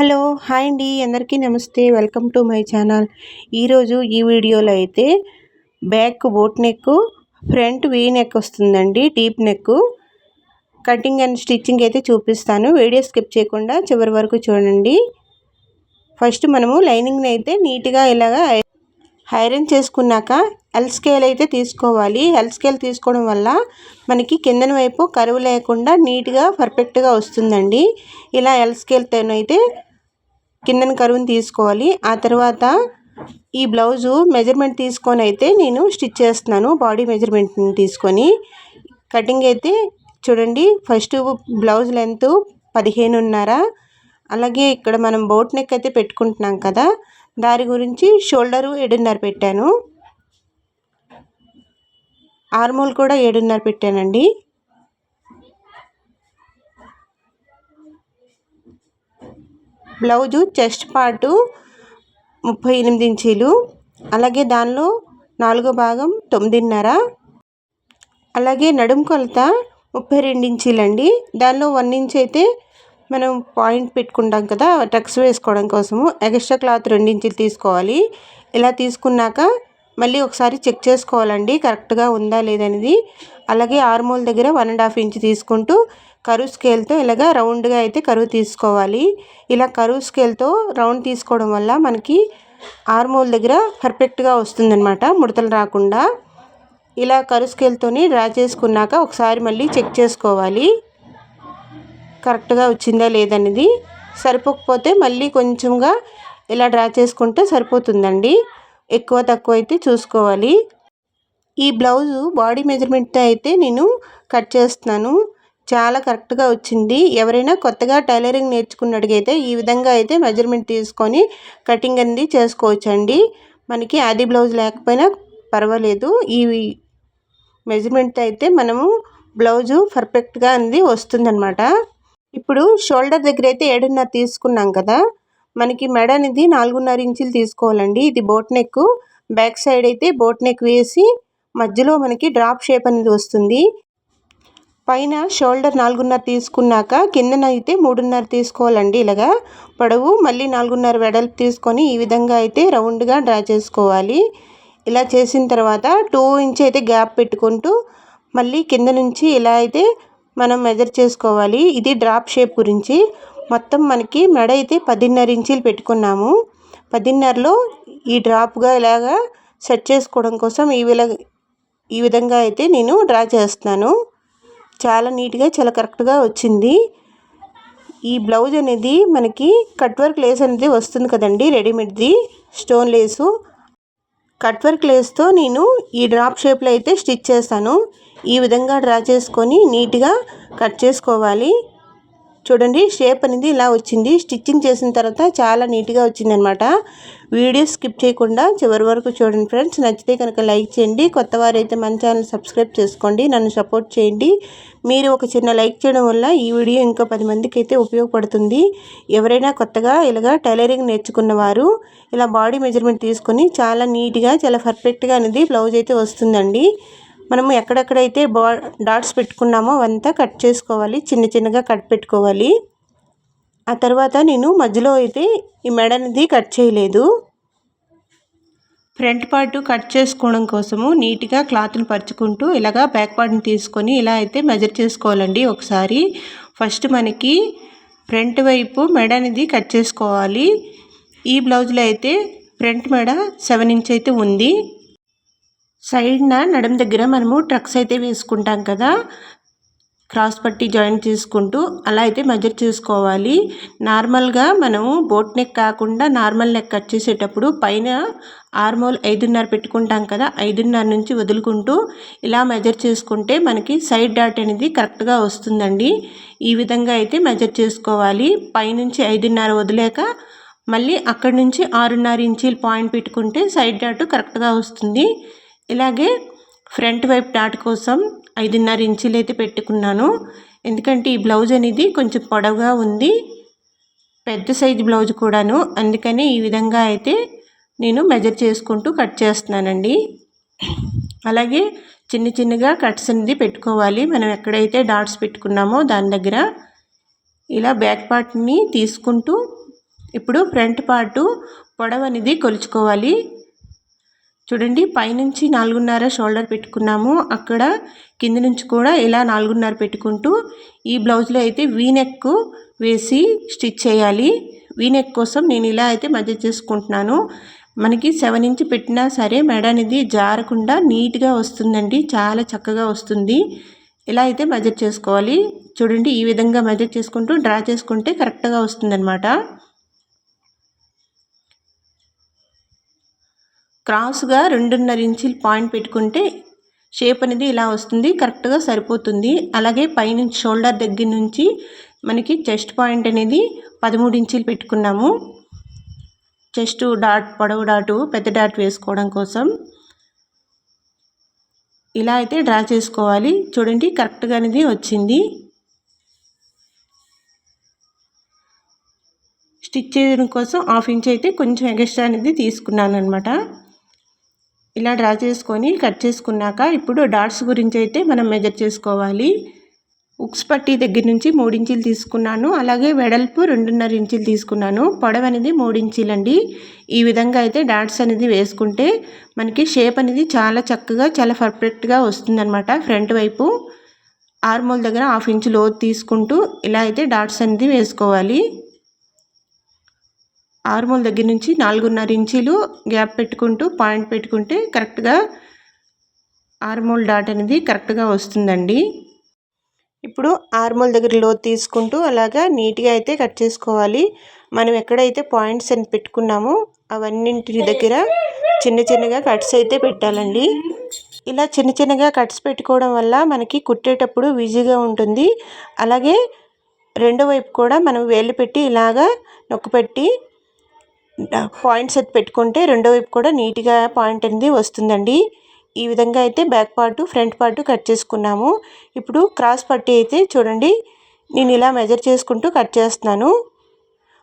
Hello hi అండి. అందరికీ నమస్తే. Welcome to my channel. ఈరోజు ఈ వీడియోలో అయితే back boat neck front V neck వస్తుందండి deep neck. Cutting and stitching అయితే చూపిస్తాను. వీడియో స్కిప్ చేయకుండా చివరి వరకు చూడండి. ఫస్ట్ మనము లైనింగ్ని అయితే నీట్గా ఇలాగా ఐరన్ చేసుకున్నాక ఎల్ స్కేల్ అయితే తీసుకోవాలి. ఎల్ స్కేల్ తీసుకోవడం వల్ల మనకి కిందన వైపు కరువు లేకుండా నీట్గా పర్ఫెక్ట్గా వస్తుందండి. ఇలా ఎల్ స్కేల్తోనైతే కిందన కరువుని తీసుకోవాలి. ఆ తర్వాత ఈ బ్లౌజు మెజర్మెంట్ తీసుకొని అయితే నేను స్టిచ్ చేస్తున్నాను బాడీ మెజర్మెంట్ని తీసుకొని. కటింగ్ అయితే చూడండి ఫస్ట్ బ్లౌజ్ లెంత్ పదిహేనున్నర. అలాగే ఇక్కడ మనం బోట్ నెక్ అయితే పెట్టుకుంటున్నాం కదా దాని గురించి షోల్డరు ఏడున్నర పెట్టాను. ఆర్మోల్ కూడా ఏడున్నర పెట్టానండి. బ్లౌజు చెస్ట్ పార్టు ముప్పై ఎనిమిది ఇంచీలు. అలాగే దానిలో నాలుగో భాగం తొమ్మిదిన్నర. అలాగే నడుము కొలత ముప్పై రెండు ఇంచీలండి. దానిలో వన్ ఇంచ్ అయితే మనం పాయింట్ పెట్టుకుంటాం కదా టక్స్ వేసుకోవడం కోసము. ఎక్స్ట్రా క్లాత్ రెండు ఇంచులు తీసుకోవాలి. ఇలా తీసుకున్నాక మళ్ళీ ఒకసారి చెక్ చేసుకోవాలండి కరెక్ట్గా ఉందా లేదనేది అలాగే ఆర్మోల్ దగ్గర వన్ అండ్ హాఫ్ ఇంచ్ తీసుకుంటూ కరువు స్కేల్తో ఇలాగ రౌండ్గా అయితే కరువు తీసుకోవాలి. ఇలా కరువు స్కేల్తో రౌండ్ తీసుకోవడం వల్ల మనకి ఆర్మోల్ దగ్గర పర్ఫెక్ట్గా వస్తుందన్నమాట ముడతలు రాకుండా. ఇలా కరువు స్కేల్తోని డ్రా చేసుకున్నాక ఒకసారి మళ్ళీ చెక్ చేసుకోవాలి. కరెక్ట్గా వచ్చిందా లేదనేది సరిపోకపోతే మళ్ళీ కొంచెంగా ఇలా డ్రా చేసుకుంటే సరిపోతుందండి. ఎక్కువ తక్కువ అయితే చూసుకోవాలి. ఈ బ్లౌజు బాడీ మెజర్మెంట్తో అయితే నేను కట్ చేస్తున్నాను. చాలా కరెక్ట్గా వచ్చింది. ఎవరైనా కొత్తగా టైలరింగ్ నేర్చుకున్నట్టుగైతే ఈ విధంగా అయితే మెజర్మెంట్ తీసుకొని కటింగ్ అనేది చేసుకోవచ్చండి. మనకి ఆది బ్లౌజ్ లేకపోయినా పర్వాలేదు. ఈ మెజర్మెంట్ అయితే మనము బ్లౌజు పర్ఫెక్ట్గా అనేది వస్తుందన్నమాట. ఇప్పుడు షోల్డర్ దగ్గర అయితే ఏడున్నర తీసుకున్నాం కదా. మనకి మెడ అనేది నాలుగున్నర ఇంచులు తీసుకోవాలండి. ఇది బోట్ నెక్. బ్యాక్ సైడ్ అయితే బోట్ నెక్ వేసి మధ్యలో మనకి డ్రాప్ షేప్ అనేది వస్తుంది. పైన షోల్డర్ నాలుగున్నర తీసుకున్నాక కిందన అయితే మూడున్నర తీసుకోవాలండి ఇలాగా. పొడవు మళ్ళీ నాలుగున్నర వెడల్పు తీసుకొని ఈ విధంగా అయితే రౌండ్గా డ్రా చేసుకోవాలి. ఇలా చేసిన తర్వాత టూ ఇంచ్ అయితే గ్యాప్ పెట్టుకుంటూ మళ్ళీ కింద నుంచి ఇలా అయితే మనం మెజర్ చేసుకోవాలి. ఇది డ్రాప్ షేప్ గురించి. మొత్తం మనకి మెడ అయితే పదిన్నర ఇంచీలు పెట్టుకున్నాము. పదిన్నరలో ఈ డ్రాప్గా ఇలాగా సెట్ చేసుకోవడం కోసం ఈ ఈ విధంగా అయితే నేను డ్రా చేస్తున్నాను. చాలా నీట్గా చాలా కరెక్ట్గా వచ్చింది. ఈ బ్లౌజ్ అనేది మనకి కట్ వర్క్ లేస్ అనేది వస్తుంది కదండి రెడీమేడ్ది స్టోన్ లేసు. కట్ వర్క్ లేస్తో నేను ఈ డ్రాప్ షేప్లో అయితే స్టిచ్ చేస్తాను. ఈ విధంగా డ్రా చేసుకొని నీట్గా కట్ చేసుకోవాలి. చూడండి షేప్ అనేది ఇలా వచ్చింది. స్టిచ్చింగ్ చేసిన తర్వాత చాలా నీట్గా వచ్చింది అనమాట వీడియో స్కిప్ చేయకుండా చివరి వరకు చూడండి ఫ్రెండ్స్. నచ్చితే కనుక లైక్ చేయండి. కొత్త వారైతే మన ఛానల్ సబ్స్క్రైబ్ చేసుకోండి. నన్ను సపోర్ట్ చేయండి. మీరు ఒక చిన్న లైక్ చేయడం వల్ల ఈ వీడియో ఇంకా పది మందికి అయితే ఉపయోగపడుతుంది. ఎవరైనా కొత్తగా ఇలాగా టైలరింగ్ నేర్చుకున్న వారు ఇలా బాడీ మెజర్మెంట్ తీసుకొని చాలా నీట్గా చాలా పర్ఫెక్ట్గా అనేది బ్లౌజ్ అయితే వస్తుందండి. మనము ఎక్కడెక్కడైతే బా డాట్స్ పెట్టుకున్నామో అవంతా కట్ చేసుకోవాలి. చిన్న చిన్నగా కట్ పెట్టుకోవాలి. ఆ తర్వాత నేను మధ్యలో అయితే ఈ మెడ అనేది కట్ చేయలేదు. ఫ్రంట్ పార్ట్ కట్ చేసుకోవడం కోసము నీట్గా క్లాత్ని పరుచుకుంటూ ఇలాగా బ్యాక్ పార్ట్ని తీసుకొని ఇలా అయితే మెజర్ చేసుకోవాలండి ఒకసారి. ఫస్ట్ మనకి ఫ్రంట్ వైపు మెడ అనేది కట్ చేసుకోవాలి. ఈ బ్లౌజ్లో అయితే ఫ్రంట్ మెడ సెవెన్ ఇంచ్ అయితే ఉంది. సైడ్న నడుం దగ్గర మనము ట్రక్స్ అయితే వేసుకుంటాం కదా. క్రాస్ పట్టి జాయింట్ చేసుకుంటూ అలా అయితే మెజర్ చేసుకోవాలి. నార్మల్గా మనము బోట్ నెక్ కాకుండా నార్మల్ నెక్ కట్ చేసేటప్పుడు పైన ఆర్మోల్ ఐదున్నర పెట్టుకుంటాం కదా ఐదున్నర నుంచి వదులుకుంటూ ఇలా మెజర్ చేసుకుంటే మనకి సైడ్ డాట్ అనేది కరెక్ట్గా వస్తుందండి. ఈ విధంగా అయితే మెజర్ చేసుకోవాలి. పైనుంచి ఐదున్నర వదిలేక మళ్ళీ అక్కడి నుంచి ఆరున్నర ఇంచీలు పాయింట్ పెట్టుకుంటే సైడ్ డాట్ కరెక్ట్గా వస్తుంది. ఇలాగే ఫ్రంట్ వైపు డాట్ కోసం ఐదున్నర ఇంచులు అయితే పెట్టుకున్నాను. ఎందుకంటే ఈ బ్లౌజ్ అనేది కొంచెం పొడవుగా ఉంది. పెద్ద సైజు బ్లౌజ్ కూడాను. అందుకని ఈ విధంగా అయితే నేను మెజర్ చేసుకుంటూ కట్ చేస్తున్నానండి. అలాగే చిన్న చిన్నగా కట్స్ అనేది పెట్టుకోవాలి. మనం ఎక్కడైతే డాట్స్ పెట్టుకున్నామో దాని దగ్గర ఇలా బ్యాక్ పార్ట్ని తీసుకుంటూ ఇప్పుడు ఫ్రంట్ పార్టు పొడవు అనేది కొలుచుకోవాలి. చూడండి పైనుంచి నాలుగున్నర షోల్డర్ పెట్టుకున్నాము. అక్కడ కింద నుంచి కూడా ఇలా నాలుగున్నర పెట్టుకుంటూ ఈ బ్లౌజ్లో అయితే వీనెక్ వేసి స్టిచ్ చేయాలి. వీనెక్ కోసం నేను ఇలా అయితే మధ్య చేసుకుంటున్నాను. మనకి సెవెన్ ఇంచ్ పెట్టినా సరే మెడ అనేది జారకుండా నీట్గా వస్తుందండి. చాలా చక్కగా వస్తుంది. ఇలా అయితే మెజర్ చేసుకోవాలి. చూడండి ఈ విధంగా మెజర్ చేసుకుంటూ డ్రా చేసుకుంటే కరెక్ట్గా వస్తుందన్నమాట. క్రాస్గా రెండున్నర ఇంచులు పాయింట్ పెట్టుకుంటే షేప్ అనేది ఇలా వస్తుంది కరెక్ట్గా సరిపోతుంది. అలాగే పైనుంచి షోల్డర్ దగ్గర నుంచి మనకి చెస్ట్ పాయింట్ అనేది పదమూడు ఇంచులు పెట్టుకున్నాము. చెస్ట్ డాట్ పొడవు డాటు పెద్ద డాట్ వేసుకోవడం కోసం. ఇలా అయితే డ్రా చేసుకోవాలి. చూడండి కరెక్ట్గా అనేది వచ్చింది. స్టిచ్ చేయడం కోసం హాఫ్ ఇంచ్ అయితే కొంచెం ఎగస్ట్రా అనేది తీసుకున్నాను అనమాట ఇలా డ్రా చేసుకొని కట్ చేసుకున్నాక ఇప్పుడు డాట్స్ గురించి అయితే మనం మెజర్ చేసుకోవాలి. ఉక్స్ పట్టి దగ్గర నుంచి మూడించీలు తీసుకున్నాను. అలాగే వెడల్పు రెండున్నర ఇంచులు తీసుకున్నాను. పొడవు అనేది మూడించీలండి ఈ విధంగా అయితే డాట్స్ అనేది వేసుకుంటే మనకి షేప్ అనేది చాలా చక్కగా చాలా పర్ఫెక్ట్గా వస్తుందన్నమాట ఫ్రంట్ వైపు. ఆర్మోల్ దగ్గర హాఫ్ ఇంచు లోతు తీసుకుంటూ ఇలా అయితే డాట్స్ అనేది వేసుకోవాలి. ఆర్మోల్ దగ్గర నుంచి నాలుగున్నర ఇంచీలు గ్యాప్ పెట్టుకుంటూ పాయింట్ పెట్టుకుంటే కరెక్ట్గా ఆర్మోల్ డాట్ అనేది కరెక్ట్గా వస్తుందండి. ఇప్పుడు ఆర్మోల్ దగ్గర లోతు తీసుకుంటూ అలాగా నీట్గా అయితే కట్ చేసుకోవాలి. మనం ఎక్కడైతే పాయింట్స్ అని పెట్టుకున్నామో అవన్నింటి దగ్గర చిన్న చిన్నగా కట్స్ అయితే పెట్టాలండి. ఇలా చిన్న చిన్నగా కట్స్ పెట్టుకోవడం వల్ల మనకి కుట్టేటప్పుడు ఈజీగా ఉంటుంది. అలాగే రెండో వైపు కూడా మనం వేలు పెట్టి ఇలాగా నొక్కిపెట్టి పాయింట్స్ సెట్ పెట్టుకుంటే రెండో వైపు కూడా నీట్గా పాయింట్ అనేది వస్తుందండి. ఈ విధంగా అయితే back part front part cut చేసుకున్నాము. ఇప్పుడు క్రాస్ పట్టి అయితే చూడండి నేను ఇలా మెజర్ చేసుకుంటూ కట్ చేస్తున్నాను.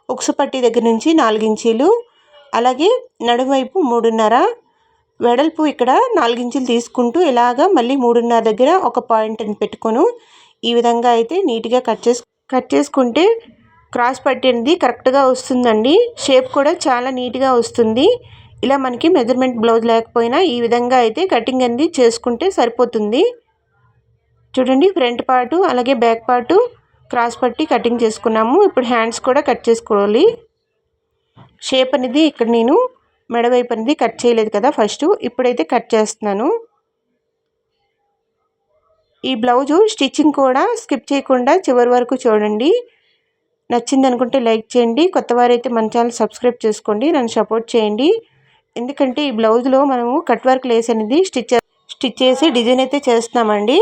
ఉక్సు పట్టి దగ్గర నుంచి నాలుగించీలు అలాగే నడువైపు మూడున్నర వెడల్పు ఇక్కడ నాలుగించీలు తీసుకుంటూ ఇలాగా మళ్ళీ మూడున్నర దగ్గర ఒక పాయింట్ అని పెట్టుకొను. ఈ విధంగా అయితే నీట్గా కట్ చేసు కట్ చేసుకుంటే క్రాస్ పట్టి అనేది కరెక్ట్గా వస్తుందండి. షేప్ కూడా చాలా నీట్గా వస్తుంది. ఇలా మనకి మెజర్మెంట్ బ్లౌజ్ లేకపోయినా ఈ విధంగా అయితే కటింగ్ అనేది చేసుకుంటే సరిపోతుంది. చూడండి ఫ్రంట్ పార్టు అలాగే బ్యాక్ పార్టు క్రాస్ పట్టి కటింగ్ చేసుకున్నాము. ఇప్పుడు హ్యాండ్స్ కూడా కట్ చేసుకోవాలి. షేప్ అనేది ఇక్కడ నేను మెడవైపు అనేది కట్ చేయలేదు కదా ఫస్ట్. ఇప్పుడైతే కట్ చేస్తున్నాను. ఈ బ్లౌజు స్టిచ్చింగ్ కూడా స్కిప్ చేయకుండా చివరి వరకు చూడండి. నచ్చింది అనుకుంటే లైక్ చేయండి. కొత్త వారైతే మన ఛానల్ సబ్స్క్రైబ్ చేసుకోండి. నన్ను సపోర్ట్ చేయండి. ఎందుకంటే ఈ బ్లౌజ్లో మనము కట్ వర్క్ లేస్ అనేది స్టిచ్ స్టిచ్ చేసి డిజైన్ అయితే చేస్తున్నామండి.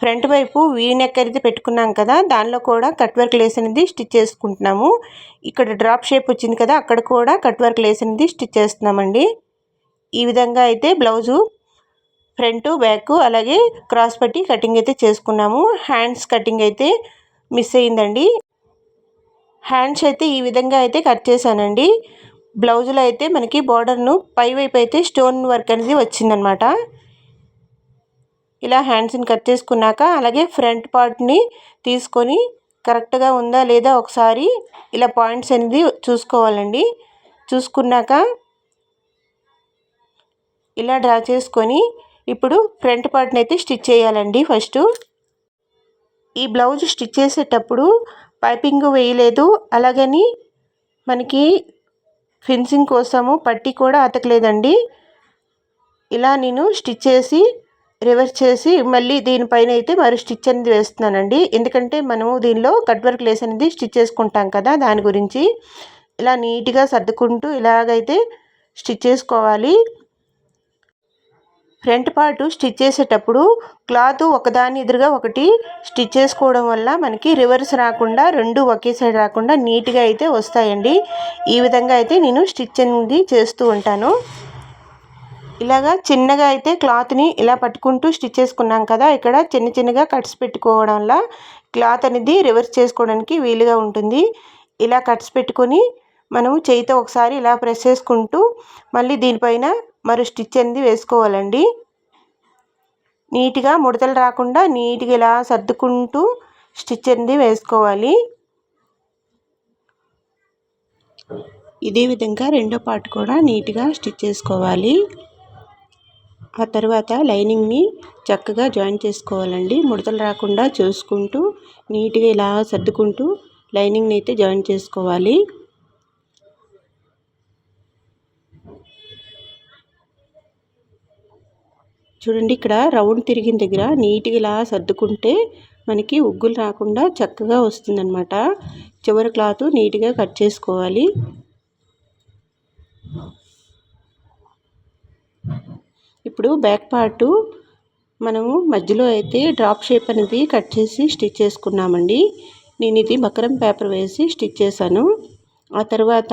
ఫ్రంట్ వైపు వీ నెక్ అయితే పెట్టుకున్నాం కదా దానిలో కూడా కట్ వర్క్ లేస్ అనేది స్టిచ్ చేసుకుంటున్నాము. ఇక్కడ డ్రాప్ షేప్ వచ్చింది కదా అక్కడ కూడా కట్ వర్క్ లేస్ అనేది స్టిచ్ చేస్తున్నామండి. ఈ విధంగా అయితే బ్లౌజు ఫ్రంట్ బ్యాక్ అలాగే క్రాస్ పట్టి కటింగ్ అయితే చేసుకున్నాము. హ్యాండ్స్ కటింగ్ అయితే మిస్ అయ్యిందండి హ్యాండ్స్ అయితే ఈ విధంగా అయితే కట్ చేశానండి. బ్లౌజులో అయితే మనకి బార్డర్ను పైవైపు అయితే స్టోన్ వర్క్ అనేది వచ్చిందనమాట. ఇలా హ్యాండ్స్ని కట్ చేసుకున్నాక అలాగే ఫ్రంట్ పార్ట్ని తీసుకొని కరెక్ట్గా ఉందా లేదా ఒకసారి ఇలా పాయింట్స్ అనేది చూసుకోవాలండి. చూసుకున్నాక ఇలా డ్రా చేసుకొని ఇప్పుడు ఫ్రంట్ పార్ట్ని అయితే స్టిచ్ చేయాలండి ఫస్ట్. ఈ బ్లౌజ్ స్టిచ్ చేసేటప్పుడు పైపింగ్ వేయలేదు. అలాగని మనకి ఫెన్సింగ్ కోసము పట్టి కూడా అతకలేదండి. ఇలా నేను స్టిచ్ చేసి రివర్స్ చేసి మళ్ళీ దీనిపైన అయితే మరి స్టిచ్ అనేది వేస్తున్నానండి. ఎందుకంటే మనము దీనిలో కట్ వర్క్ లేస్ అనేది స్టిచ్ చేసుకుంటాం కదా దాని గురించి. ఇలా నీట్గా సర్దుకుంటూ ఇలాగైతే స్టిచ్ చేసుకోవాలి. ఫ్రంట్ పార్ట్ స్టిచ్ చేసేటప్పుడు క్లాత్ ఒకదాని ఎదురుగా ఒకటి స్టిచ్ చేసుకోవడం వల్ల మనకి రివర్స్ రాకుండా రెండు ఒకే సైడ్ రాకుండా నీట్గా అయితే వస్తాయండి. ఈ విధంగా అయితే నేను స్టిచ్ అనేది చేస్తూ ఉంటాను. ఇలాగా చిన్నగా అయితే క్లాత్ని ఇలా పట్టుకుంటూ స్టిచ్ చేసుకున్నాం కదా ఇక్కడ చిన్న చిన్నగా కట్స్ పెట్టుకోవడం వల్ల క్లాత్ అనేది రివర్స్ చేసుకోవడానికి వీలుగా ఉంటుంది. ఇలా కట్స్ పెట్టుకొని మనము చేయితో ఒకసారి ఇలా ప్రెస్ చేసుకుంటూ మళ్ళీ దీనిపైన మరో స్టిచ్ అనేది వేసుకోవాలండి. నీట్గా ముడతలు రాకుండా నీట్గా ఇలా సర్దుకుంటూ స్టిచ్ అనేది వేసుకోవాలి. ఇదే విధంగా రెండో పార్ట్ కూడా నీట్గా స్టిచ్ చేసుకోవాలి. ఆ తర్వాత లైనింగ్ని చక్కగా జాయిన్ చేసుకోవాలండి. ముడతలు రాకుండా చూసుకుంటూ నీట్గా ఇలా సర్దుకుంటూ లైనింగ్ని అయితే జాయిన్ చేసుకోవాలి. చూడండి ఇక్కడ రౌండ్ తిరిగిన దగ్గర నీట్గా ఇలా సర్దుకుంటే మనకి ఉగ్గులు రాకుండా చక్కగా వస్తుందన్నమాట. చివరి క్లాత్ నీట్గా కట్ చేసుకోవాలి. ఇప్పుడు బ్యాక్ పార్టు మనము మధ్యలో అయితే డ్రాప్ షేప్ అనేది కట్ చేసి స్టిచ్ చేసుకున్నామండి. నేను ఇది బకరం పేపర్ వేసి స్టిచ్ చేశాను. ఆ తర్వాత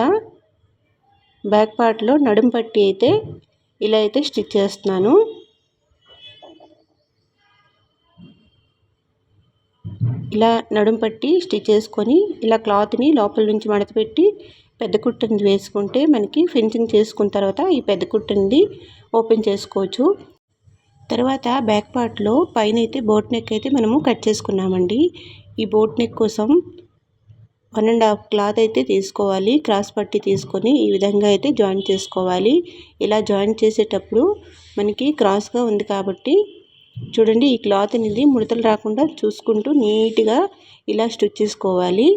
బ్యాక్ పార్ట్లో నడుం పట్టి అయితే ఇలా అయితే స్టిచ్ చేస్తున్నాను. ఇలా నడుం పట్టి స్టిచ్ చేసుకొని ఇలా క్లాత్ని లోపల నుంచి మడత పెట్టి పెద్ద కుట్టని వేసుకుంటే మనకి ఫినిషింగ్ చేసుకున్న తర్వాత ఈ పెద్ద కుట్టనిది ఓపెన్ చేసుకోవచ్చు. తర్వాత బ్యాక్ పార్ట్లో పైన అయితే బోట్ నెక్ అయితే మనము కట్ చేసుకున్నామండి. ఈ బోట్ నెక్ కోసం వన్ అండ్ హాఫ్ క్లాత్ అయితే తీసుకోవాలి. క్రాస్ పట్టి తీసుకొని ఈ విధంగా అయితే జాయిన్ చేసుకోవాలి. ఇలా జాయిన్ చేసేటప్పుడు మనకి క్రాస్గా ఉంది కాబట్టి చూడండి ఈ క్లాత్ అనేది ముడతలు రాకుండా చూసుకుంటూ నీట్గా ఇలా స్టిచ్ చేసుకోవాలి.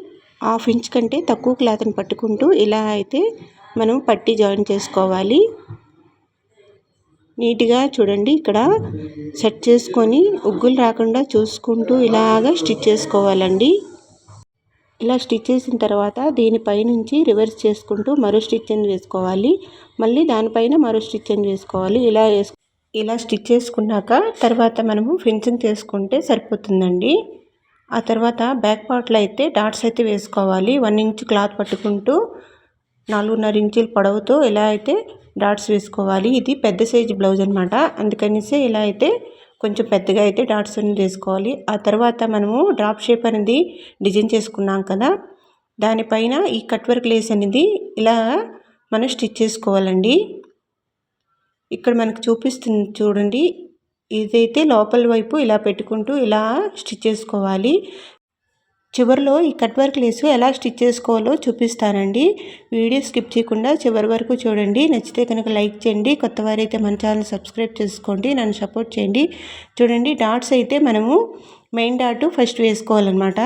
హాఫ్ ఇంచ్ కంటే తక్కువ క్లాత్ని పట్టుకుంటూ ఇలా అయితే మనం పట్టి జాయిన్ చేసుకోవాలి. నీట్గా చూడండి ఇక్కడ సెట్ చేసుకొని ఉగ్గులు రాకుండా చూసుకుంటూ ఇలాగా స్టిచ్ చేసుకోవాలండి. ఇలా స్టిచ్ చేసిన తర్వాత దీనిపై నుంచి రివర్స్ చేసుకుంటూ మరో స్టిచ్ అని వేసుకోవాలి. మళ్ళీ దానిపైన మరో స్టిచ్ అని వేసుకోవాలి. ఇలా ఇలా స్టిచ్ చేసుకున్నాక తర్వాత మనము ఫినిషింగ్ చేసుకుంటే సరిపోతుందండి. ఆ తర్వాత బ్యాక్ పార్ట్లో అయితే డాట్స్ అయితే వేసుకోవాలి. వన్ ఇంచ్ క్లాత్ పట్టుకుంటూ నాలుగున్నర ఇంచుల పొడవుతో ఇలా అయితే డాట్స్ వేసుకోవాలి. ఇది పెద్ద సైజు బ్లౌజ్ అనమాట అందుకనిసే ఇలా అయితే కొంచెం పెద్దగా అయితే డాట్స్ అనేది వేసుకోవాలి. ఆ తర్వాత మనము డ్రాప్ షేప్ అనేది డిజైన్ చేసుకున్నాం కదా దానిపైన ఈ కట్ వర్క్ లేస్ అనేది ఇలా మనం స్టిచ్ చేసుకోవాలండి. ఇక్కడ మనకు చూపిస్తుంది చూడండి. ఇదైతే లోపల వైపు ఇలా పెట్టుకుంటూ ఇలా స్టిచ్ చేసుకోవాలి. చివరిలో ఈ కట్ వర్క్ లేసు ఎలా స్టిచ్ చేసుకోవాలో చూపిస్తానండి. వీడియో స్కిప్ చేయకుండా చివరి వరకు చూడండి. నచ్చితే కనుక లైక్ చేయండి. కొత్త వారైతే మన ఛానల్ సబ్స్క్రైబ్ చేసుకోండి. నన్ను సపోర్ట్ చేయండి. చూడండి డాట్స్ అయితే మనము మెయిన్ డాట్ ఫస్ట్ వేసుకోవాలన్నమాట.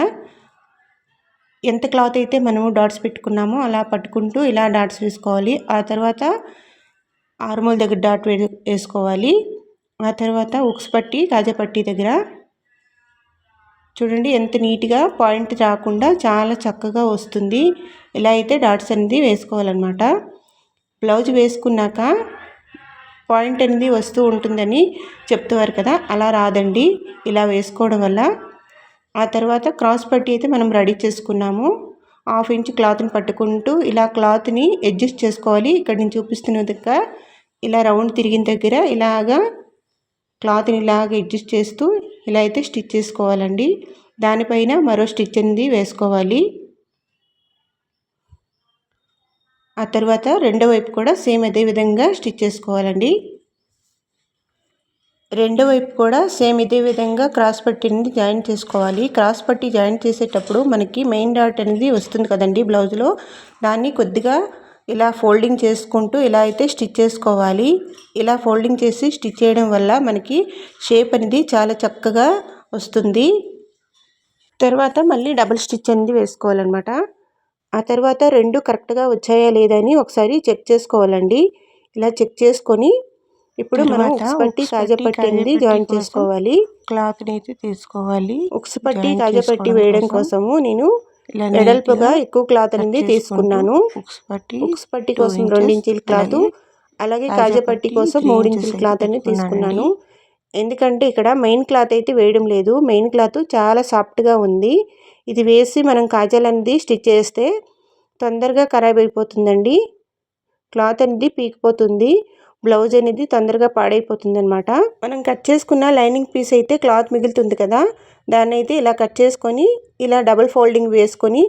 ఎంత క్లాత్ అయితే మనము డాట్స్ పెట్టుకున్నామో అలా పట్టుకుంటూ ఇలా డాట్స్ వేసుకోవాలి. ఆ తర్వాత ఆర్మోల్ దగ్గర డాట్ వేసుకోవాలి. ఆ తర్వాత ఉక్స్ పట్టి కాజా పట్టి దగ్గర చూడండి ఎంత నీట్గా పాయింట్ రాకుండా చాలా చక్కగా వస్తుంది. ఇలా అయితే డాట్స్ అనేది వేసుకోవాలన్నమాట. బ్లౌజ్ వేసుకున్నాక పాయింట్ అనేది వస్తూ ఉంటుందని చెప్తున్నారు కదా అలా రాదండి. ఇలా వేసుకోవడం వల్ల ఆ తర్వాత క్రాస్ పట్టి అయితే మనం రెడీ చేసుకున్నాము. హాఫ్ ఇంచ్ క్లాత్ని పట్టుకుంటూ ఇలా క్లాత్ని అడ్జస్ట్ చేసుకోవాలి. ఇక్కడ నేను చూపిస్తున్న దగ్గర ఇలా రౌండ్ తిరిగిన దగ్గర ఇలాగా క్లాత్ని ఇలాగ అడ్జస్ట్ చేస్తూ ఇలా అయితే స్టిచ్ చేసుకోవాలండి. దానిపైన మరో స్టిచ్ అనేది వేసుకోవాలి. ఆ తర్వాత రెండో వైపు కూడా సేమ్ అదే విధంగా స్టిచ్ చేసుకోవాలండి. రెండో వైపు కూడా సేమ్ ఇదే విధంగా క్రాస్ పట్టి అనేది జాయిన్ చేసుకోవాలి. క్రాస్ పట్టి జాయిన్ చేసేటప్పుడు మనకి మెయిన్ డాట్ అనేది వస్తుంది కదండి బ్లౌజ్లో. దాన్ని కొద్దిగా ఇలా ఫోల్డింగ్ చేసుకుంటూ ఇలా అయితే స్టిచ్ చేసుకోవాలి. ఇలా ఫోల్డింగ్ చేసి స్టిచ్ చేయడం వల్ల మనకి షేప్ అనేది చాలా చక్కగా వస్తుంది. తర్వాత మళ్ళీ డబుల్ స్టిచ్ అనేది వేసుకోవాలన్నమాట. ఆ తర్వాత రెండు కరెక్ట్గా వచ్చాయా లేదని ఒకసారి చెక్ చేసుకోవాలండి. ఇలా చెక్ చేసుకొని ఇప్పుడు మనం ఉక్స్ పట్టి కాజపట్టి అనేది జాయిన్ చేసుకోవాలి. క్లాత్ అయితే తీసుకోవాలి. ఉక్స్ పట్టి కాజపట్టి వేయడం కోసము నేను వెడల్పుగా ఎక్కువ క్లాత్ అనేది తీసుకున్నాను. ఉక్స్ పట్టి కోసం రెండించుల క్లాత్ అలాగే కాజపట్టి కోసం మూడించుల క్లాత్ అనేది తీసుకున్నాను. ఎందుకంటే ఇక్కడ మెయిన్ క్లాత్ అయితే వేయడం లేదు. మెయిన్ క్లాత్ చాలా సాఫ్ట్గా ఉంది. ఇది వేసి మనం కాజాలు అనేది స్టిచ్ చేస్తే తొందరగా ఖరాబ్ అయిపోతుందండి. క్లాత్ అనేది పీకిపోతుంది. బ్లౌజ్ అనేది తొందరగా పాడైపోతుంది అనమాట మనం కట్ చేసుకున్న లైనింగ్ పీస్ అయితే క్లాత్ మిగులుతుంది కదా. దాన్ని అయితే ఇలా కట్ చేసుకొని ఇలా డబుల్ ఫోల్డింగ్ వేసుకొని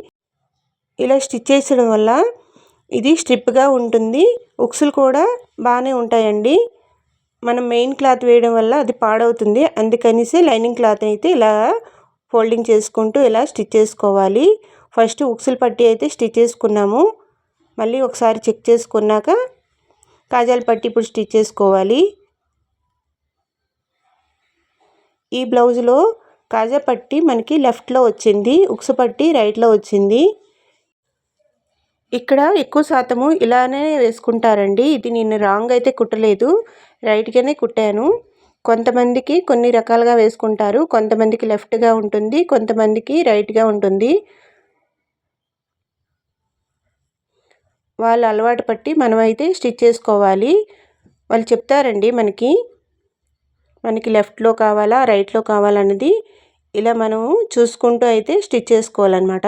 ఇలా స్టిచ్ చేసడం వల్ల ఇది స్ట్రిప్గా ఉంటుంది. ఉక్సులు కూడా బాగానే ఉంటాయండి. మనం మెయిన్ క్లాత్ వేయడం వల్ల అది పాడవుతుంది. అందుకనేసి లైనింగ్ క్లాత్ అయితే ఇలా ఫోల్డింగ్ చేసుకుంటూ ఇలా స్టిచ్ చేసుకోవాలి. ఫస్ట్ ఉక్సులు పట్టి అయితే స్టిచ్ చేసుకున్నాము. మళ్ళీ ఒకసారి చెక్ చేసుకున్నాక కాజాల పట్టి ఇప్పుడు స్టిచ్ చేసుకోవాలి. ఈ బ్లౌజ్లో కాజా పట్టి మనకి లెఫ్ట్లో వచ్చింది ఉక్సుపట్టి రైట్లో వచ్చింది. ఇక్కడ ఎక్కువ శాతము ఇలానే వేసుకుంటారండి. ఇది నేను రాంగ్ అయితే కుట్టలేదు రైట్గానే కుట్టాను. కొంతమందికి కొన్ని రకాలుగా వేసుకుంటారు కొంతమందికి లెఫ్ట్గా ఉంటుంది కొంతమందికి రైట్గా ఉంటుంది. వాళ్ళు అలవాటు పట్టి మనమైతే స్టిచ్ చేసుకోవాలి. వాళ్ళు చెప్తారండి మనకి. మనకి లెఫ్ట్లో కావాలా రైట్లో కావాలన్నది ఇలా మనము చూసుకుంటూ అయితే స్టిచ్ చేసుకోవాలన్నమాట.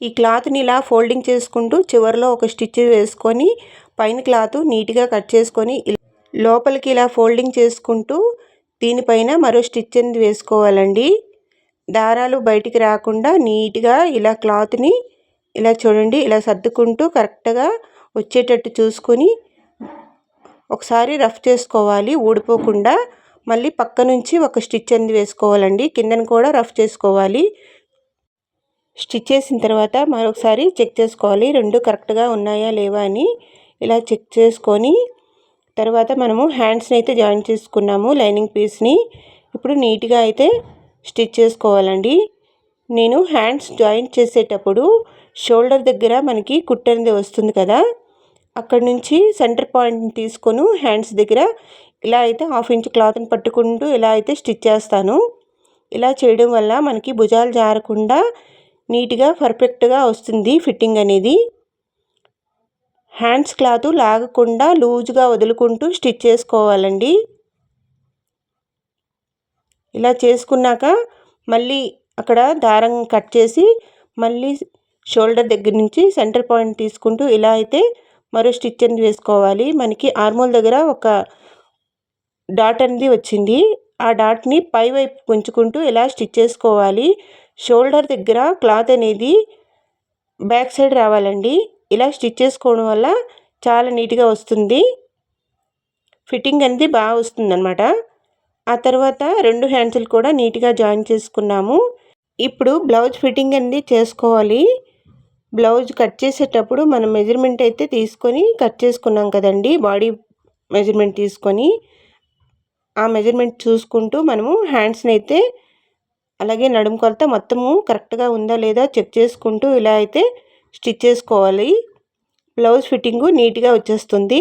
ఈ క్లాత్ని ఇలా ఫోల్డింగ్ చేసుకుంటూ చివరిలో ఒక స్టిచ్ వేసుకొని పైన క్లాత్ నీట్గా కట్ చేసుకొని లోపలికి ఇలా ఫోల్డింగ్ చేసుకుంటూ దీనిపైన మరో స్టిచ్ అనేది వేసుకోవాలండి. దారాలు బయటికి రాకుండా నీట్గా ఇలా క్లాత్ని ఇలా చూడండి ఇలా సర్దుకుంటూ కరెక్ట్గా వచ్చేటట్టు చూసుకొని ఒకసారి రఫ్ చేసుకోవాలి ఊడిపోకుండా మళ్ళీ పక్క నుంచి ఒక స్టిచ్ అనేది వేసుకోవాలండి. కిందన కూడా రఫ్ చేసుకోవాలి. స్టిచ్ చేసిన తర్వాత మరొకసారి చెక్ చేసుకోవాలి. రెండు కరెక్ట్గా ఉన్నాయా లేవా అని. ఇలా చెక్ చేసుకొని తర్వాత మనము హ్యాండ్స్ని అయితే జాయిన్ చేసుకున్నాము లైనింగ్ పీస్ని. ఇప్పుడు నీట్గా అయితే స్టిచ్ చేసుకోవాలండి. నేను హ్యాండ్స్ జాయిన్ చేసేటప్పుడు షోల్డర్ దగ్గర మనకి కుట్టనిది వస్తుంది కదా అక్కడ నుంచి సెంటర్ పాయింట్ని తీసుకొని హ్యాండ్స్ దగ్గర ఇలా అయితే హాఫ్ ఇంచ్ క్లాత్ని పట్టుకుంటూ ఇలా అయితే స్టిచ్ చేస్తాను. ఇలా చేయడం వల్ల మనకి భుజాలు జారకుండా నీట్గా పర్ఫెక్ట్గా వస్తుంది ఫిట్టింగ్ అనేది. హ్యాండ్స్ క్లాత్ లాగకుండా లూజ్గా వదులుకుంటూ స్టిచ్ చేసుకోవాలండి. ఇలా చేసుకున్నాక మళ్ళీ అక్కడ దారం కట్ చేసి మళ్ళీ షోల్డర్ దగ్గర నుంచి సెంటర్ పాయింట్ తీసుకుంటూ ఇలా అయితే మరో స్టిచ్ అనేది వేసుకోవాలి. మనకి ఆర్మోల్ దగ్గర ఒక డాట్ అనేది వచ్చింది. ఆ డాట్ని పై వైపు పుంచుకుంటూ ఇలా స్టిచ్ చేసుకోవాలి? షోల్డర్ దగ్గర క్లాత్ అనేది బ్యాక్ సైడ్ రావాలండి. ఇలా స్టిచ్ చేసుకోవడం వల్ల చాలా నీట్గా వస్తుంది. ఫిట్టింగ్ అనేది బాగా వస్తుంది అనమాట ఆ తర్వాత రెండు హ్యాండ్స్లు కూడా నీట్గా జాయిన్ చేసుకున్నాము. ఇప్పుడు బ్లౌజ్ ఫిట్టింగ్ అనేది చేసుకోవాలి. బ్లౌజ్ కట్ చేసేటప్పుడు మనం మెజర్మెంట్ అయితే తీసుకొని కట్ చేసుకున్నాం కదండి. బాడీ మెజర్మెంట్ తీసుకొని ఆ మెజర్మెంట్ చూసుకుంటూ మనము హ్యాండ్స్ని అయితే అలాగే నడుము కొలత మొత్తము కరెక్ట్గా ఉందా లేదా చెక్ చేసుకుంటూ ఇలా అయితే స్టిచ్ చేసుకోవాలి. బ్లౌజ్ ఫిట్టింగు నీట్గా వచ్చేస్తుంది.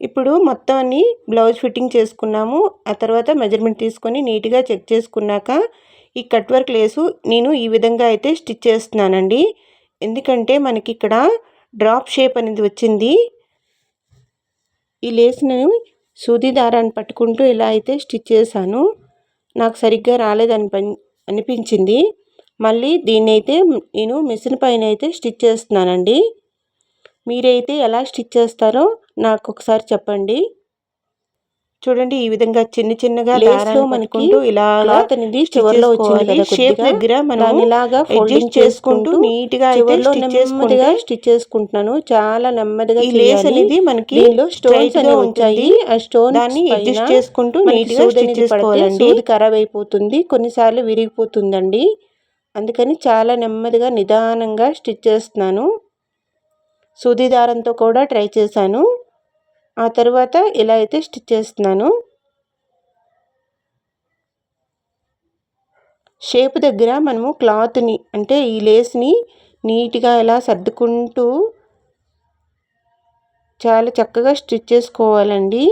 ఇప్పుడు మొత్తం అన్ని బ్లౌజ్ ఫిట్టింగ్ చేసుకున్నాము. ఆ తర్వాత మెజర్మెంట్ తీసుకొని నీట్గా చెక్ చేసుకున్నాక ఈ కట్ వర్క్ లేసు నేను ఈ విధంగా అయితే స్టిచ్ చేస్తున్నానండి. ఎందుకంటే మనకి ఇక్కడ డ్రాప్ షేప్ అనేది వచ్చింది. ఈ లేస్ని సూది దారాన్ని పట్టుకుంటూ ఇలా అయితే స్టిచ్ చేశాను. నాకు సరిగ్గా రాలేదని అనిపించింది. మళ్ళీ దీన్ని అయితే నేను మిషన్ పైన అయితే స్టిచ్ చేస్తున్నానండి. మీరైతే ఎలా స్టిచ్ చేస్తారో నాకు ఒకసారి చెప్పండి. చూడండి ఈ విధంగా చిన్న చిన్నగా దారాలు మనకుంటూ ఇలా క్లాత్ అనేది చివర్లో వచ్చింది షేప్ దగ్గర మనం ఇలాగా ఫోల్డింగ్ చేసుకుంటూ నీట్గా అయితే నెమ్మదిగా స్టిచ్ చేసుకుంటున్నాను. చాలా నెమ్మదిగా ఈ లేస్ అనేది మనకి స్టోన్స్ అనేవి ఉంటాయి. ఆ స్టోన్ దాన్ని అడ్జస్ట్ చేసుకుంటూ నీట్గా స్టిచ్ చేసుకోవాలండి. ఇది ఖరాబ్ అయిపోతుంది. కొన్నిసార్లు విరిగిపోతుందండి. అందుకని చాలా నెమ్మదిగా నిదానంగా స్టిచ్ చేస్తున్నాను. సూది దారంతో కూడా ట్రై చేశాను. ఆ తర్వాత ఇలా అయితే స్టిచ్ చేస్తున్నాను. షేప్ దగ్గర మనము క్లాత్ని అంటే ఈ లేస్ని నీట్గా ఇలా సర్దుకుంటూ చాలా చక్కగా స్టిచ్ చేసుకోవాలండి.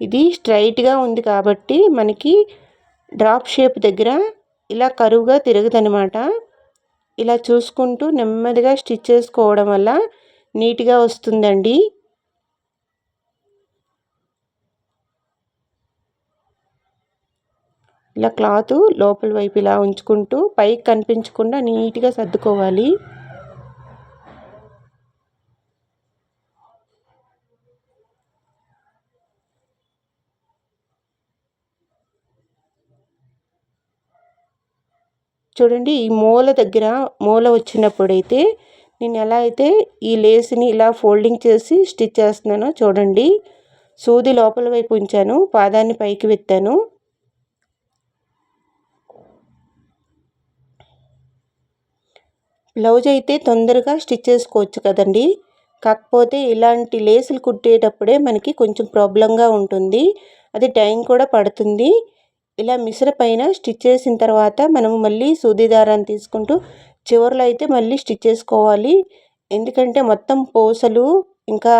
ఇది స్ట్రైట్గా ఉంది కాబట్టి మనకి డ్రాప్ షేప్ దగ్గర ఇలా కరువుగా తిరగదనమాట. ఇలా చూసుకుంటూ నెమ్మదిగా స్టిచ్ చేసుకోవడం వల్ల నీట్గా వస్తుందండి. ఇలా క్లాత్ లోపల వైపు ఇలా ఉంచుకుంటూ పైకి కనిపించకుండా నీట్గా సర్దుకోవాలి. చూడండి ఈ మూల దగ్గర మూల వచ్చినప్పుడైతే నేను ఎలా అయితే ఈ లేస్ని ఇలా ఫోల్డింగ్ చేసి స్టిచ్ చేస్తున్నానో చూడండి. సూది లోపల వైపు ఉంచాను పాదాన్ని పైకి వెత్తాను. బ్లౌజ్ అయితే తొందరగా స్టిచ్ చేసుకోవచ్చు కదండి. కాకపోతే ఇలాంటి లేసులు కుట్టేటప్పుడే మనకి కొంచెం ప్రాబ్లంగా ఉంటుంది. అది టైం కూడా పడుతుంది. ఇలా మిశ్ర పైన స్టిచ్ చేసిన తర్వాత మనం మళ్ళీ సూది దారాన్ని తీసుకుంటూ చివరిలో అయితే మళ్ళీ స్టిచ్ చేసుకోవాలి. ఎందుకంటే మొత్తం పూసలు ఇంకా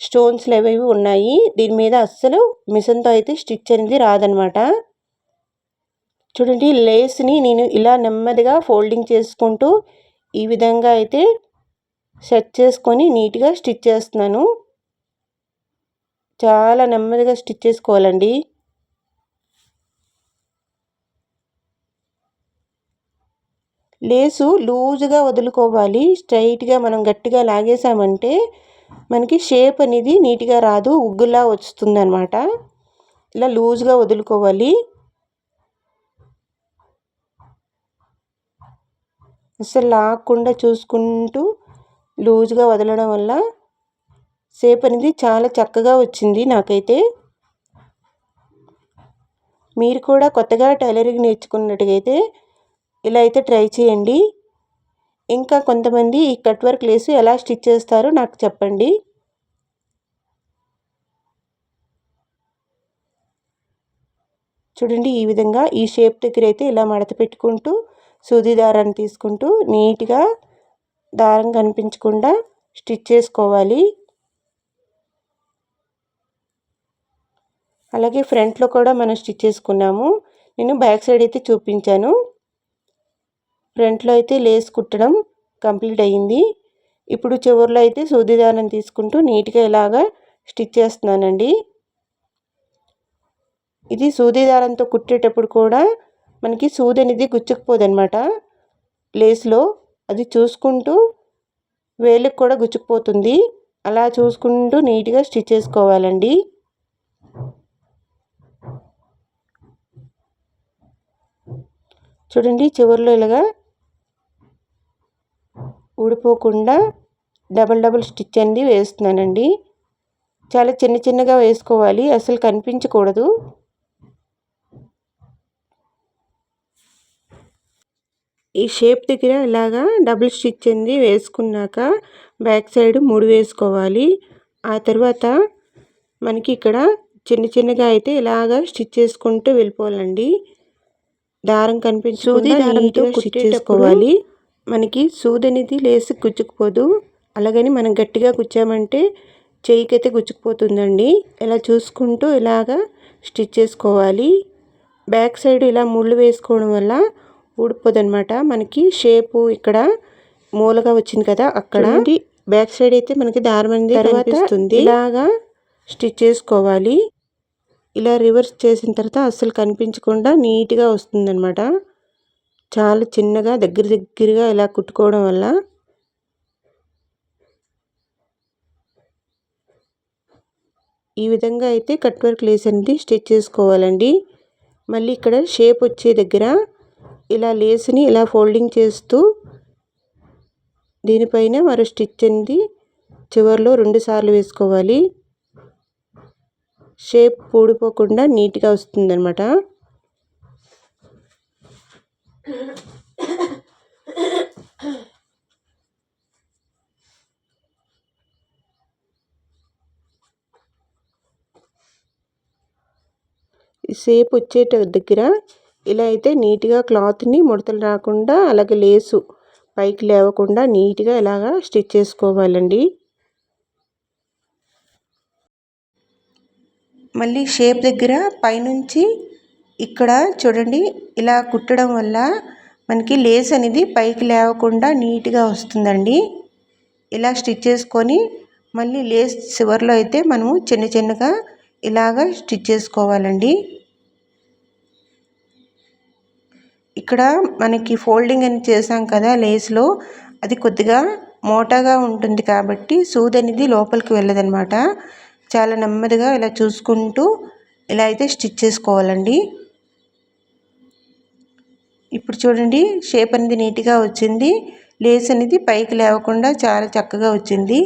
స్టోన్స్లు అవి ఉన్నాయి. దీని మీద అస్సలు మిషన్తో అయితే స్టిచ్ అనేది రాదనమాట. చూడండి లేస్ని నేను ఇలా నెమ్మదిగా ఫోల్డింగ్ చేసుకుంటూ ఈ విధంగా అయితే సెట్ చేసుకొని నీట్గా స్టిచ్ చేస్తున్నాను. చాలా నెమ్మదిగా స్టిచ్ చేసుకోవాలండి. లేసు లూజుగా వదులుకోవాలి. స్ట్రైట్గా మనం గట్టిగా లాగేసామంటే మనకి షేప్ అనేది నీట్గా రాదు ఉగ్గులా వస్తుంది అనమాట ఇలా లూజ్గా వదులుకోవాలి. అసలు లాక్కుండా చూసుకుంటూ లూజ్గా వదలడం వల్ల సేప్ అనేది చాలా చక్కగా వచ్చింది నాకైతే. మీరు కూడా కొత్తగా టైలరింగ్ నేర్చుకున్నట్టుగైతే ఇలా అయితే ట్రై చేయండి. ఇంకా కొంతమంది ఈ కట్ వర్క్ లేసి ఎలా స్టిచ్ చేస్తారో నాకు చెప్పండి. చూడండి ఈ విధంగా ఈ షేప్ దగ్గర అయితే ఇలా మడత పెట్టుకుంటూ సూది దారాన్ని తీసుకుంటూ నీట్గా దారం కనిపించకుండా స్టిచ్ చేసుకోవాలి. అలాగే ఫ్రంట్లో కూడా మనం స్టిచ్ చేసుకున్నాము. నేను బ్యాక్ సైడ్ అయితే చూపించాను. ఫ్రంట్లో అయితే లేస్ కుట్టడం కంప్లీట్ అయ్యింది ఇప్పుడు చివరిలో అయితే సూది దారం తీసుకుంటూ నీట్గా ఇలాగా స్టిచ్ చేస్తున్నానండి. ఇది సూది దారంతో కుట్టేటప్పుడు కూడా మనకి సూది అనేది గుచ్చుకుపోదనమాట లేస్లో అది చూసుకుంటూ వేలుకు కూడా గుచ్చుకుపోతుంది. అలా చూసుకుంటూ నీట్గా స్టిచ్ చేసుకోవాలండి. చూడండి చివరిలో ఇలాగా ఊడిపోకుండా డబల్ డబల్ స్టిచ్ అనేది వేస్తున్నానండి. చాలా చిన్న చిన్నగా వేసుకోవాలి. అసలు కనిపించకూడదు. ఈ షేప్ దగ్గర ఇలాగా డబుల్ స్టిచ్ అనేది వేసుకున్నాక బ్యాక్ సైడ్ మూడు వేసుకోవాలి. ఆ తర్వాత మనకి ఇక్కడ చిన్న చిన్నగా అయితే ఇలాగా స్టిచ్ చేసుకుంటూ వెళ్ళిపోవాలండి. దారం కనిపించి సూది దారంతో స్టిచ్ చేసుకోవాలి. మనకి సూది అనేది లేసి గుచ్చుకుపోదు. అలాగని మనం గట్టిగా గుచ్చామంటే చేయికైతే గుచ్చుకుపోతుందండి. ఇలా చూసుకుంటూ ఇలాగా స్టిచ్ చేసుకోవాలి. బ్యాక్ సైడ్ ఇలా ముళ్ళు వేసుకోవడం వల్ల ఊడిపోదు అనమాట మనకి షేపు ఇక్కడ మూలగా వచ్చింది కదా అక్కడ. బ్యాక్ సైడ్ అయితే మనకి దారం అనేది కనిపిస్తుంది. ఇలాగా స్టిచ్ చేసుకోవాలి. ఇలా రివర్స్ చేసిన తర్వాత అస్సలు కనిపించకుండా నీట్గా వస్తుంది అనమాట చాలా చిన్నగా దగ్గర దగ్గరగా ఇలా కుట్టుకోవడం వల్ల. ఈ విధంగా అయితే కట్ వర్క్ లేస్ అనేది స్టిచ్ చేసుకోవాలండి. మళ్ళీ ఇక్కడ షేప్ వచ్చే దగ్గర ఇలా లేస్ని ఇలా ఫోల్డింగ్ చేస్తూ దీనిపైన మరో స్టిచ్ అనేది చివరిలో రెండు సార్లు వేసుకోవాలి. షేప్ ఊడిపోకుండా నీట్గా వస్తుందన్నమాట. షేప్ వచ్చేట దగ్గర ఇలా అయితే నీట్గా క్లాత్ని ముడతలు రాకుండా అలాగే లేసు పైకి లేవకుండా నీట్గా ఇలాగా స్టిచ్ చేసుకోవాలండి. మళ్ళీ షేప్ దగ్గర పైనుంచి ఇక్కడ చూడండి ఇలా కుట్టడం వల్ల మనకి లేస్ అనేది పైకి లేవకుండా నీట్గా వస్తుందండి. ఇలా స్టిచ్ చేసుకొని మళ్ళీ లేస్ చివరిలో అయితే మనము చిన్న చిన్నగా ఇలాగ స్టిచ్ చేసుకోవాలండి. ఇక్కడ మనకి ఫోల్డింగ్ అని చేసాం కదా లేస్లో అది కొద్దిగా మోటాగా ఉంటుంది కాబట్టి సూది అనేది లోపలికి వెళ్ళదనమాట చాలా నెమ్మదిగా ఇలా చూసుకుంటూ ఇలా అయితే స్టిచ్ చేసుకోవాలండి. ఇప్పుడు చూడండి షేప్ అనేది నీట్గా వచ్చింది. లేస్ అనేది పైకి లేవకుండా చాలా చక్కగా వచ్చింది.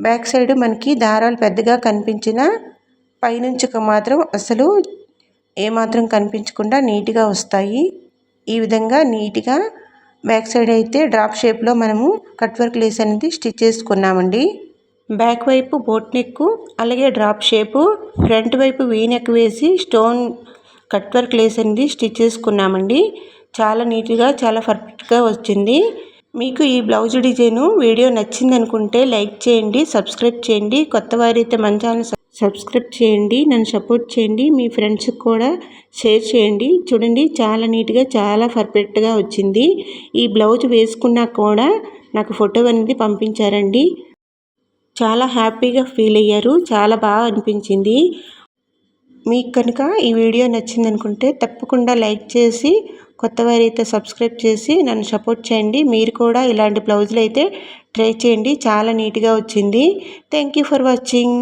బ్యాక్ సైడ్ మనకి దారాలు పెద్దగా కనిపించిన పైనుంచి మాత్రం అసలు ఏమాత్రం కనిపించకుండా నీట్గా వస్తాయి. ఈ విధంగా నీట్గా బ్యాక్ సైడ్ అయితే డ్రాప్ షేప్లో మనము కట్ వర్క్ లేస్ అనేది స్టిచ్ చేసుకున్నామండి. బ్యాక్ వైపు బోట్ నెక్ అలాగే డ్రాప్ షేపు ఫ్రంట్ వైపు వీ నెక్ వేసి స్టోన్ కట్ వర్క్ లేస్ అనేది స్టిచ్ చేసుకున్నామండి. చాలా నీట్గా చాలా పర్ఫెక్ట్గా వచ్చింది. మీకు ఈ బ్లౌజ్ డిజైను వీడియో నచ్చింది అనుకుంటే లైక్ చేయండి సబ్స్క్రైబ్ చేయండి. కొత్త వారైతే మన ఛానల్ సబ్స్క్రైబ్ చేయండి నన్ను సపోర్ట్ చేయండి మీ ఫ్రెండ్స్కి కూడా షేర్ చేయండి. చూడండి చాలా నీట్గా చాలా పర్ఫెక్ట్గా వచ్చింది. ఈ బ్లౌజ్ వేసుకున్నా కూడా నాకు ఫోటో అనేది పంపించారండి. చాలా హ్యాపీగా ఫీల్ అయ్యారు చాలా బాగా అనిపించింది. మీకు కనుక ఈ వీడియో నచ్చింది అనుకుంటే తప్పకుండా లైక్ చేసి కొత్త వారైతే సబ్స్క్రైబ్ చేసి నన్ను సపోర్ట్ చేయండి. మీరు కూడా ఇలాంటి బ్లౌజులు అయితే ట్రై చేయండి. చాలా నీట్గా వచ్చింది. Thank you for watching.